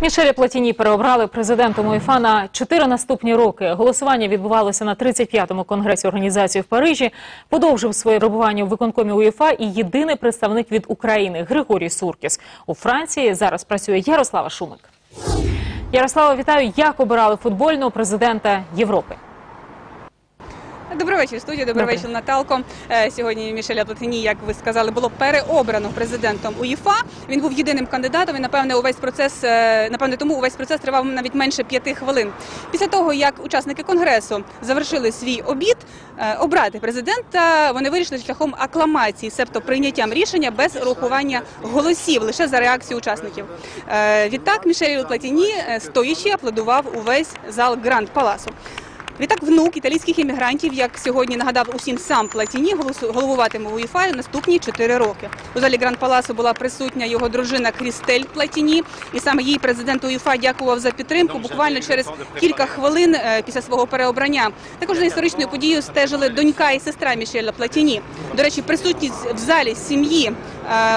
Мішеля Платіні переобрали президентом УЄФА на чотири наступні роки. Голосування відбувалося на 35-му конгресі організації в Парижі. Подовжив своє перебування у виконкомі УЄФА і єдиний представник від України Григорій Суркіс. У Франції зараз працює Ярослава Шумик. Ярослава, вітаю. Як обирали футбольного президента Європи? Добрий вечір, студія. Добрий вечір, Наталко. Е, Сьогодні Мішеля Платині, як ви сказали, було переобрано президентом УЄФА. Він був єдиним кандидатом. І напевне, увесь процес е, напевне, тому увесь процес тривав навіть менше п'яти хвилин. Після того, як учасники конгресу завершили свій обід, е, обрати президента вони вирішили шляхом акламації, себто прийняттям рішення без урахування голосів, лише за реакцію учасників. Відтак Мішель Платіні стоячи аплодував увесь зал Гранд Паласу. Відтак, внук італійських іммігрантів, як сьогодні нагадав усім сам Платіні, головуватиме в УЄФА наступні чотири роки. У залі Гранд Паласу була присутня його дружина Крістель Платіні, і саме їй президент УЄФА дякував за підтримку. Буквально через кілька хвилин е, після свого переобрання. Також за історичною подією стежили донька і сестра Мішеля Платіні. До речі, присутність в залі сім'ї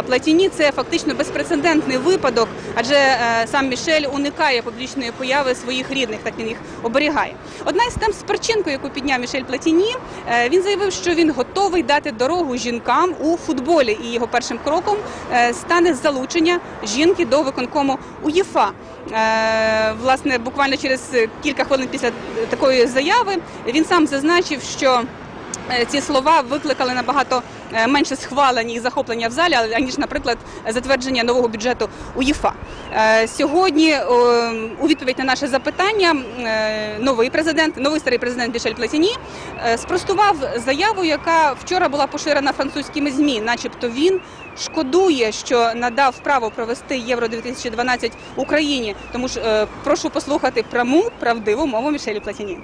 Платіні це фактично безпрецедентний випадок, адже е, сам Мішель уникає публічної появи своїх рідних, так він їх оберігає. Одна із тем з перчинкою, яку підняв Мішель Платіні, е, він заявив, що він готовий дати дорогу жінкам у футболі, і його першим кроком е, стане залучення жінки до виконкому УЄФА. Е, Власне, буквально через кілька хвилин після такої заяви він сам зазначив, що Е, ці слова викликали набагато е, менше схвалення і захоплення в залі, аніж, наприклад, затвердження нового бюджету УЄФА. Е, Сьогодні е, у відповідь на наше запитання е, новий президент, новий старий президент Мішель Платіні е, спростував заяву, яка вчора була поширена французькими змі, начебто він шкодує, що надав право провести Євро 2012 Україні. Тому ж е, прошу послухати пряму правдиву мову Мішелі Платіні.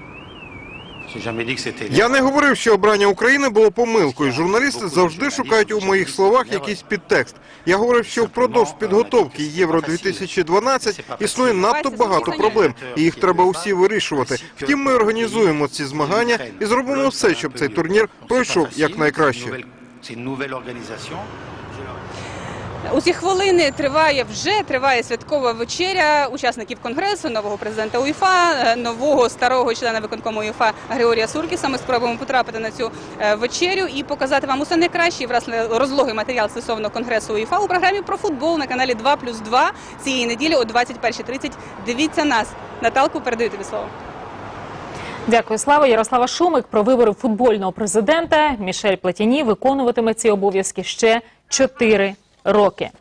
Я не говорив, що обрання України було помилкою. Журналісти завжди шукають у моїх словах якийсь підтекст. Я говорив, що впродовж підготовки Євро 2012 існує надто багато проблем, і їх треба усі вирішувати. Втім, ми організуємо ці змагання і зробимо все, щоб цей турнір пройшов якнайкраще. У ці хвилини триває вже триває святкова вечеря учасників конгресу, нового президента УЄФА, е, нового старого члена виконкому УЄФА Григорія Суркіса. Ми спробуємо потрапити на цю е, вечерю і показати вам усе найкраще, власне, розлогий матеріал стосовно конгресу УЄФА у програмі про футбол на каналі 2 плюс 2 цієї неділі о 21.30. Дивіться нас. Наталку передаю тобі слово. Дякую, Слава. Ярослава Шумик про вибори футбольного президента Мішель Платіні виконуватиме ці обов'язки ще чотири роки.